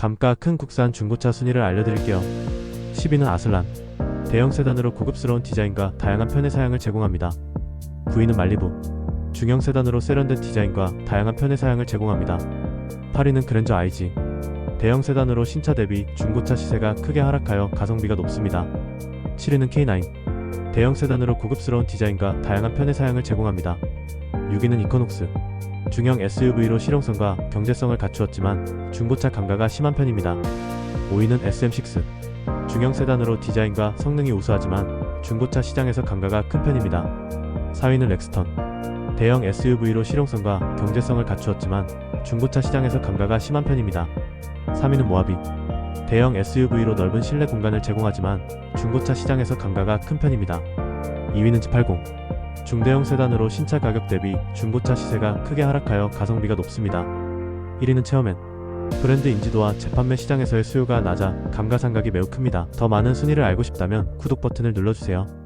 감가 큰 국산 중고차 순위를 알려드릴게요. 10위는 아슬란. 대형 세단으로 고급스러운 디자인과 다양한 편의 사양을 제공합니다. 9위는 말리부. 중형 세단으로 세련된 디자인과 다양한 편의 사양을 제공합니다. 8위는 그랜저 IG. 대형 세단으로 신차 대비 중고차 시세가 크게 하락하여 가성비가 높습니다. 7위는 K9. 대형 세단으로 고급스러운 디자인과 다양한 편의 사양을 제공합니다. 6위는 이코녹스. 중형 SUV로 실용성과 경제성을 갖추었지만 중고차 감가가 심한 편입니다. 5위는 SM6. 중형 세단으로 디자인과 성능이 우수하지만 중고차 시장에서 감가가 큰 편입니다. 4위는 렉스턴. 대형 SUV로 실용성과 경제성을 갖추었지만 중고차 시장에서 감가가 심한 편입니다. 3위는 모하비. 대형 SUV로 넓은 실내 공간을 제공하지만 중고차 시장에서 감가가 큰 편입니다. 2위는 G80. 중대형 세단으로 신차 가격 대비 중고차 시세가 크게 하락하여 가성비가 높습니다. 1위는 체어맨. 브랜드 인지도와 재판매 시장에서의 수요가 낮아 감가상각이 매우 큽니다. 더 많은 순위를 알고 싶다면 구독 버튼을 눌러주세요.